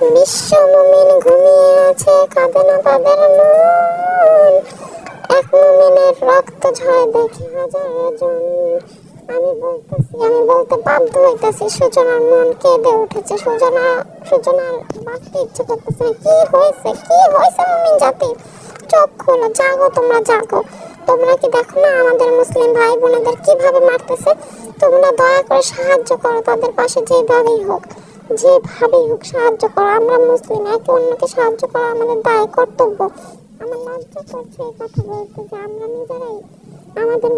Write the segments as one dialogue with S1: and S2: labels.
S1: বিশ্ব মুমিন ঘুমিয়ে আছে, কাঁদে না তাদের মন। এক মুমিনের রক্ত ঝরে দেখি হাজার জন। আমি বলতেছি, আমি বলতে বাধ্য হইতেছি সূচনার মন কেঁদে উঠেছে। সূচনা সূচনার বাঁচতে ইচ্ছে করতেছে। কি হয়েছে? কি হয়েছে মুমিন জাতি? চোখ জাগো তোমরা জাগো। তোমরা কি দেখো না আমাদের মুসলিম ভাই বোনেদের কীভাবে মারতেছে? তোমরা দয়া করে সাহায্য করো, তাদের পাশে যেভাবেই হোক। যেভাবেই হোক সাহায্য করো। আমরা মুসলিম, একে অন্যকে সাহায্য করা আমাদের দায় কর্তব্য। আমার লজ্জা করছে এই কথা বলতে যে আমরা নিজেরাই আমাদের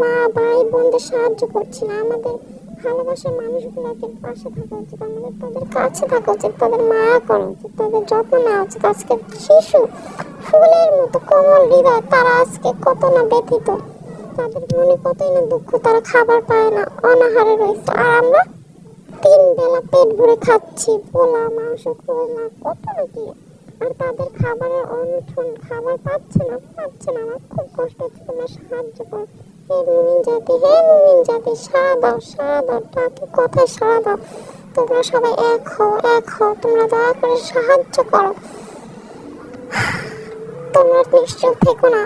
S1: মা, ভাই, বোনদের সাহায্য করছি না। আমাদের ভালোবাসার মানুষগুলোকে পাশে থাকা উচিত, আমাদের তাদের কাছে থাকা উচিত, তাদের মায়া করা উচিত, তাদের যত্ন নেওয়া উচিত। আজকে শিশু ফুলের মতো কোমল হৃদয়, তারা আজকে কত না ব্যথিত। তাদের মনে কতই না দুঃখ, তারা খাবার পায় না, অনাহারে রয়েছে। আর আমরা তিন বেলা পেট ভরে খাচ্ছি, পোলা, মাংস খোলা কত না কি আর তাদের খাবারের অনশন খাবার পাচ্ছে না পাচ্ছে না। আমার খুব কষ্ট হচ্ছে তোমরা সাহায্য করো হে মুমিন জাতি, হে মুমিন জাতি সারা দাও সারা দাও, ডাকে কথায় দাও। তোমরা সবাই এক হও এক হও, তোমরা দয়া করে সাহায্য করো। তোমরা নিশ্চয় থেকো না।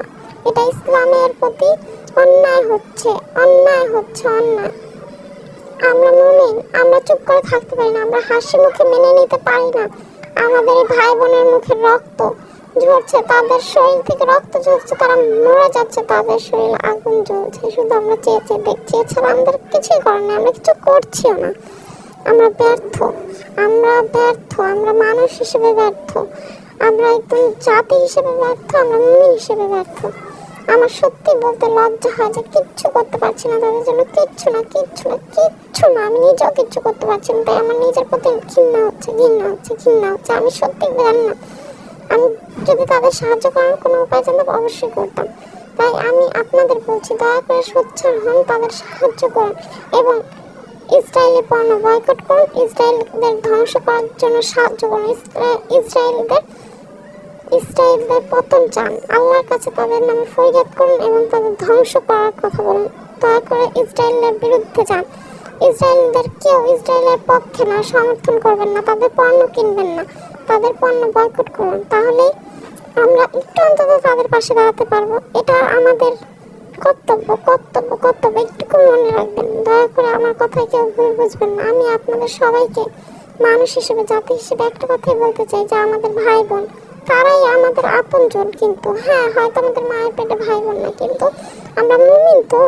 S1: এটা ইসলামের প্রতি অন্যায় হচ্ছে অন্যায় হচ্ছে, অন্যায়। আমরা মুমিন আমরা চুপ করে থাকতে পারি না, আমরা হাসি মুখে মেনে নিতে পারি না। আমাদের ভাই বোনের মুখে রক্ত ঝরছে, তাদের শরীর থেকে রক্ত ঝরছে, তারা মরে যাচ্ছে, তাদের শরীর আগুন জ্বলছে। শুধু আমরা চেয়ে চেয়ে দেখছি এছাড়া আমাদের কিছুই করার নেই, আমরা কিছু করছিও না। আমরা ব্যর্থ আমরা ব্যর্থ, আমরা মানুষ হিসেবে ব্যর্থ। আমরা একদম জাতি হিসেবে ব্যর্থ, আমরা মুমিন হিসেবে ব্যর্থ। আমার সত্যি বলতে লজ্জা হয় যে কিচ্ছু করতে পারছি না, তাদের জন্য কিচ্ছু না কিচ্ছু না কিচ্ছু না। আমি নিজেও কিচ্ছু করতে পারছি না, তাই আমার নিজের প্রতি ঘৃণা হচ্ছে ঘৃণা হচ্ছে ঘৃণা হচ্ছে। আমি সত্যি জানি না। আমি যদি তাদের সাহায্য করার কোনো উপায় জানতাম অবশ্যই করতাম। তাই আমি আপনাদের বলছি, দয়া করে সোচ্চার হন, তাদের সাহায্য করুন এবং ইসরায়েলি পণ্য বয়কট করুন। ইসরায়েলদের ধ্বংস করার জন্য সাহায্য করুন। ইসরা- ইসরায়েলদের ইসরায়েলদের পতন চান। আল্লাহর কাছে তাদের নামে ফরিয়াদ করুন এবং তাদের ধ্বংস করার কথা বলুন। দয়া করে ইসরায়েলের বিরুদ্ধে যান। ইসরায়েলদের কেউ ইসরায়েলের পক্ষে না, সমর্থন করবেন না। তাদের পণ্য কিনবেন না। তাদের পণ্য বয়কট করুন। তাহলে আমরা একটু অন্তত তাদের পাশে দাঁড়াতে পারব। এটা আমাদের কর্তব্য কর্তব্য কর্তব্য। একটুকু মনে রাখবেন। দয়া করে আমার কথায় কেউ ভুল বুঝবেন না। আমি আপনাদের সবাইকে মানুষ হিসেবে, জাতি হিসেবে একটা কথাই বলতে চাই যে আমাদের ভাই বোন তারাই আমাদের আপনজন কিন্তু হ্যাঁ হয়তো আমাদের মায়ের পেটে ভাই বোন না কিন্তু আমরা মুমিন তো,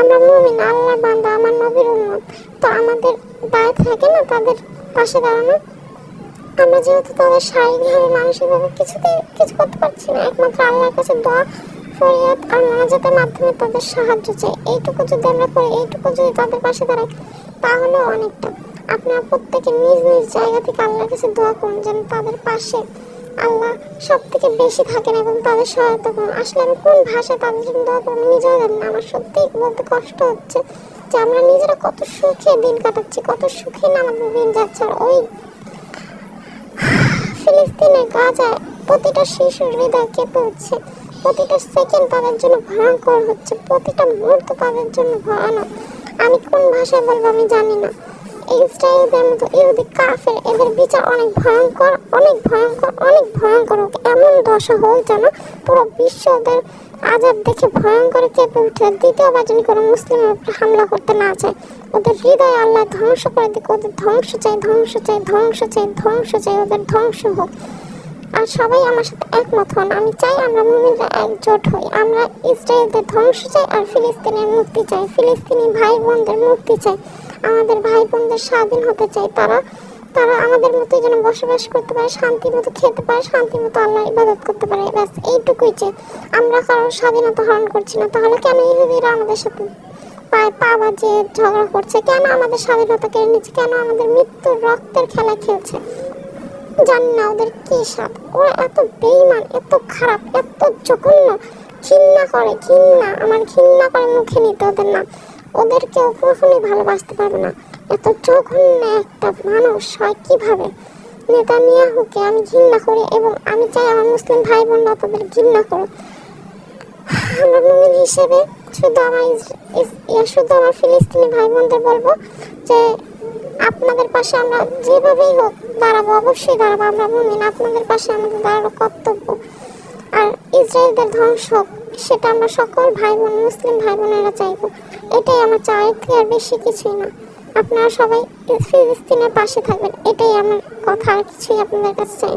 S1: আমরা মুমিন, আল্লাহর বান্দা, আমার নবীর উম্মত। তো আমাদের দায় থাকে না তাদের পাশে দাঁড়ানো? আমরা যেহেতু তাদের শারীরিকভাবে মানসিকভাবে কিছুতে কিছু করতে পারছি না, একমাত্র আল্লাহর কাছে দোয়া, ফরিয়াদ আর মোনাজাতের মাধ্যমে তাদের সাহায্য চাই। এইটুকু যদি আমরা করি, এইটুকু যদি তাদের পাশে দাঁড়াই তাহলে অনেকটা। আপনারা প্রত্যেকে নিজ নিজ জায়গা থেকে আল্লাহর কাছে দোয়া করুন যেন তাদের পাশে আল্লাহ সব থেকে বেশি থাকেন এবং তাদের সহায়তা করুন। আসলে আমি কোন ভাষায় তাদের জন্য দোয়া করব নিজেও জানি না। আমার সত্যিই বলতে কষ্ট হচ্ছে যে আমরা নিজেরা কত সুখে দিন কাটাচ্ছি, কত সুখে না আমাদের দিন যাচ্ছে। আর ওই ফিলিস্তিনের গাজায় প্রতিটা শিশুর হৃদয় কেঁপে উঠছে। প্রতিটা সেকেন্ড তাদের জন্য ভয়ঙ্কর হচ্ছে। প্রতিটা মুহূর্ত তাদের জন্য ভয়ানক। আমি কোন ভাষায় বলব আমি জানি না। ইসরায়েলদের মতো ইহুদি কাফের, এদের বিচার অনেক ভয়ঙ্কর অনেক ভয়ঙ্কর অনেক ভয়ঙ্কর হোক। এমন দশা হোক যেন পুরো বিশ্ব ওদের আজাব দেখে ভয়ঙ্কর কেঁপে উঠে দ্বিতীয়বার যেন কোনো মুসলিমের উপরে হামলা করতে না চায়। ওদের হৃদয় আল্লাহ ধ্বংস করে দিক, ওদের ধ্বংস চাই ধ্বংস চাই ধ্বংস চাই ধ্বংস চাই, ওদের ধ্বংস হোক। আর সবাই আমার সাথে একমত হন, আমি চাই আমরা মুমিনরা একজোট হই। আমরা ইসরায়েলদের ধ্বংস চাই আর ফিলিস্তিনের মুক্তি চাই। ফিলিস্তিনি ভাই বোনদের মুক্তি চাই। আমাদের ভাই বোনদের স্বাধীন হতে চাই। তারা তারা আমাদের মতো যেন বসবাস করতে পারে শান্তি মতো খেতে পারে শান্তি মতো আল্লাহ ইবাদত করতে পারে। ব্যাস, এইটুকুই যে আমরা কারোর স্বাধীনতা হরণ করছি না। তাহলে কেন ইহুদিরা আমাদের সাথে পায়ে পা বাজিয়ে ঝগড়া করছে? কেন আমাদের স্বাধীনতা কেড়ে নিচ্ছে? কেন আমাদের মৃত্যুর রক্তের খেলা খেলছে? জানি না ওদের কি স্বাদ। ওরা এত বেইমান এত খারাপ, এত জঘন্য। ঘৃণা করে, ঘৃণা। আমার ঘৃণা করে মুখে নিতে ওদের না ওদের কেউ কখনোই ভালোবাসতে পারবে না। এত জঘন্য একটা মানুষ হয় কীভাবে? নেতা নিয়াহুকে আমি ঘৃণা করি এবং আমি চাই আমার মুসলিম ভাই বোনরা তাদের ঘৃণা করুক। আমরা মুমিন হিসেবে শুধু আমার ইয়া, শুধু আমার ফিলিস্তিনি ভাই বোনদের বলব যে, আপনাদের পাশে আমরা যেভাবেই হোক দাঁড়াবো, অবশ্যই দাঁড়াবো। আমরা মুমিন, আপনাদের পাশে আমাদের দাঁড়ানো কর্তব্য। আর ইসরায়েলদের ধ্বংস, সেটা আমরা সকল ভাই বোন মুসলিম ভাই বোনেরা চাইব এটাই আমার চাওয়ার থেকে আর বেশি কিছুই না আপনারা সবাই ফিলিস্তিনের পাশে থাকবেন, এটাই আমার কথা, আর কিছুই আপনাদের কাছে চাই।